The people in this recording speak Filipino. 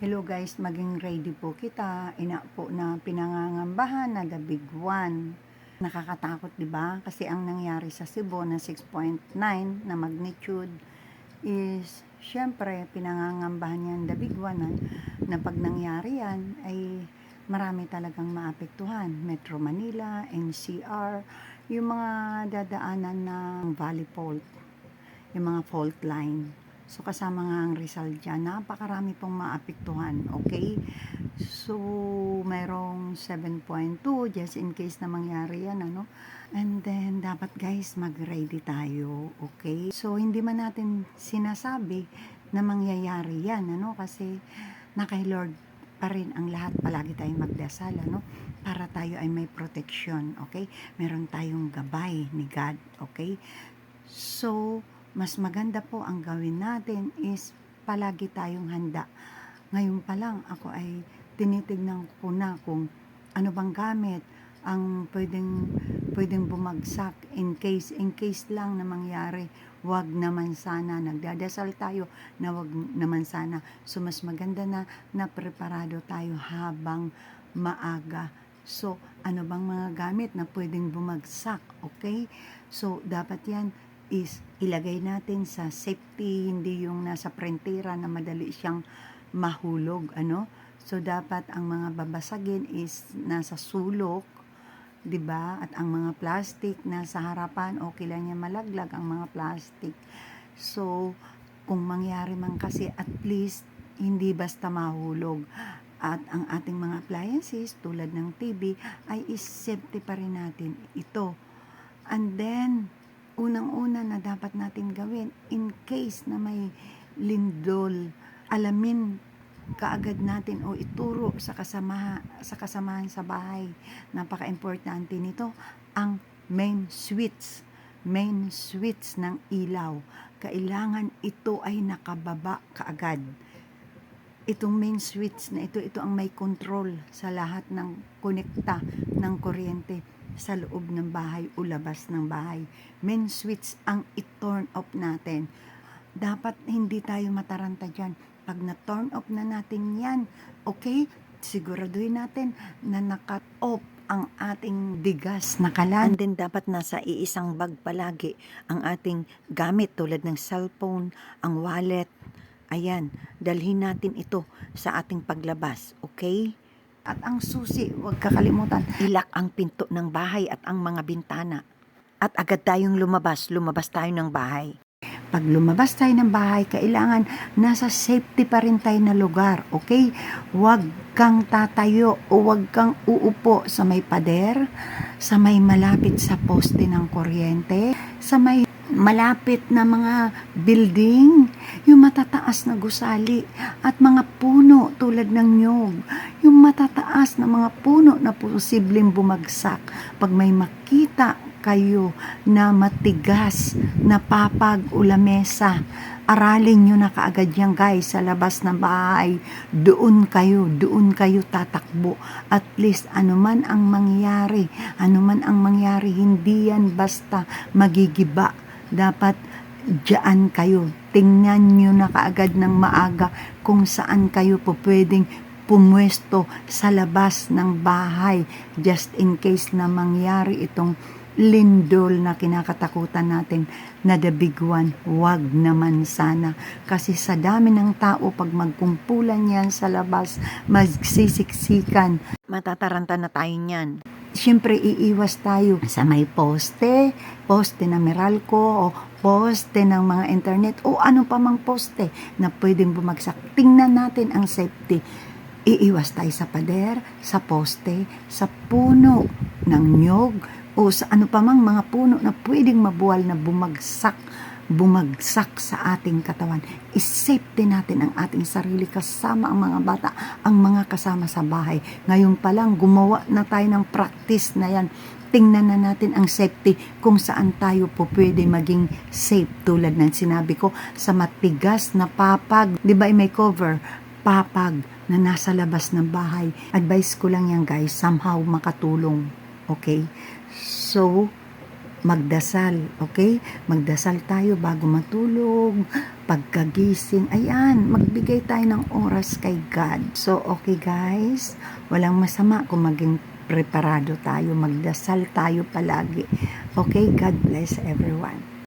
Hello guys, maging ready po kita. Ina po na pinangangambahan na the big one. Nakakatakot, di ba? Kasi ang nangyari sa Cebu na 6.9 na magnitude is syempre pinangangambahan yan the big one na, na pag nangyari yan ay marami talagang maapektuhan. Metro Manila, NCR, yung mga dadaanan ng valley fault, yung mga fault line. So, kasama nga ang Rizal dyan. Napakarami pong maapektuhan. Okay? So, mayroong 7.2 just in case na mangyari yan. Ano? And then, dapat guys, mag-ready tayo. Okay? So, hindi man natin sinasabi na mangyayari yan. Ano? Kasi, na kay Lord pa rin ang lahat. Palagi tayong magdasal. Ano? Para tayo ay may protection. Okay? Meron tayong gabay ni God. Okay? So, mas maganda po ang gawin natin is palagi tayong handa. Ngayon pa lang ako ay tinitignan ko na kung ano bang gamit ang pwedeng pwedeng bumagsak in case in case lang na mangyari wag naman sana. Nagdadasal tayo na wag naman sana. So mas maganda na na preparado tayo habang maaga. So ano bang mga gamit na pwedeng bumagsak okay? So dapat yan is ilagay natin sa safety, hindi yung nasa prentera na madali siyang mahulog, ano? So, dapat ang mga babasagin is nasa sulok, 'di ba? At ang mga plastic nasa harapan, okay lang yan malaglag ang mga plastic. So, kung mangyari man kasi at least hindi basta mahulog. At ang ating mga appliances tulad ng TV ay is safety pa rin natin ito. And then, unang-una na dapat natin gawin in case na may lindol, alamin kaagad natin o ituro sa kasama sa kasamahan sa bahay. Napaka-importante nito ang main switch, main switch ng ilaw. Kailangan ito ay nakababa kaagad. Itong main switch na ito, ito ang may control sa lahat ng konekta ng kuryente sa loob ng bahay o labas ng bahay. Main switch ang i-turn off natin. Dapat hindi tayo mataranta dyan. Pag na-turn off na natin yan, okay, siguraduhin natin na naka-off ang ating bigas na kalan. And then dapat nasa iisang bag palagi ang ating gamit tulad ng cellphone, ang wallet. Ayan, dalhin natin ito sa ating paglabas, okay? At ang susi, huwag kakalimutan, ilak ang pinto ng bahay at ang mga bintana. At agad tayong lumabas, lumabas tayo ng bahay. Pag lumabas tayo ng bahay, kailangan nasa safety pa rin tayo na lugar, okay? Huwag kang tatayo o huwag kang uupo sa may pader, sa may malapit sa poste ng kuryente, sa may malapit na mga building, yung matataas na gusali at mga puno tulad ng nyog, yung matataas na mga puno na posibleng bumagsak. Pag may makita kayo na matigas na papag o lamesa aralin nyo na kaagad yan guys sa labas ng bahay. Doon kayo doon kayo tatakbo. At least anuman ang mangyari anuman ang mangyari hindi yan basta magigiba. Dapat diyan kayo. Tingnan nyo na kaagad ng maaga kung saan kayo po pwedeng pumwesto sa labas ng bahay just in case na mangyari itong lindol na kinakatakutan natin na the big one, wag naman sana. Kasi sa dami ng tao, pag magkumpulan yan sa labas, magsisiksikan, matataranta na tayo niyan. Siyempre, iiwas tayo sa may poste, poste na Meralco, o poste ng mga internet, o ano pa mang poste na pwedeng bumagsak. Tingnan natin ang safety. Iiwas tayo sa pader, sa poste, sa puno ng nyog, o sa ano pa mang mga puno na pwedeng mabuwal na bumagsak bumagsak sa ating katawan. I-safety natin ang ating sarili kasama ang mga bata, ang mga kasama sa bahay. Ngayon pa lang, gumawa na tayo ng practice na yan. Tingnan na natin ang safety kung saan tayo po pwede maging safe tulad ng sinabi ko sa matigas na papag. Di ba may cover? Papag na nasa labas ng bahay. Advice ko lang yan guys, somehow makatulong. Okay? So, magdasal, okay? Magdasal tayo bago matulog, pagkagising. Ayan, magbigay tayo ng oras kay God. So, okay guys, walang masama kung maging preparado tayo, magdasal tayo palagi. Okay, God bless everyone.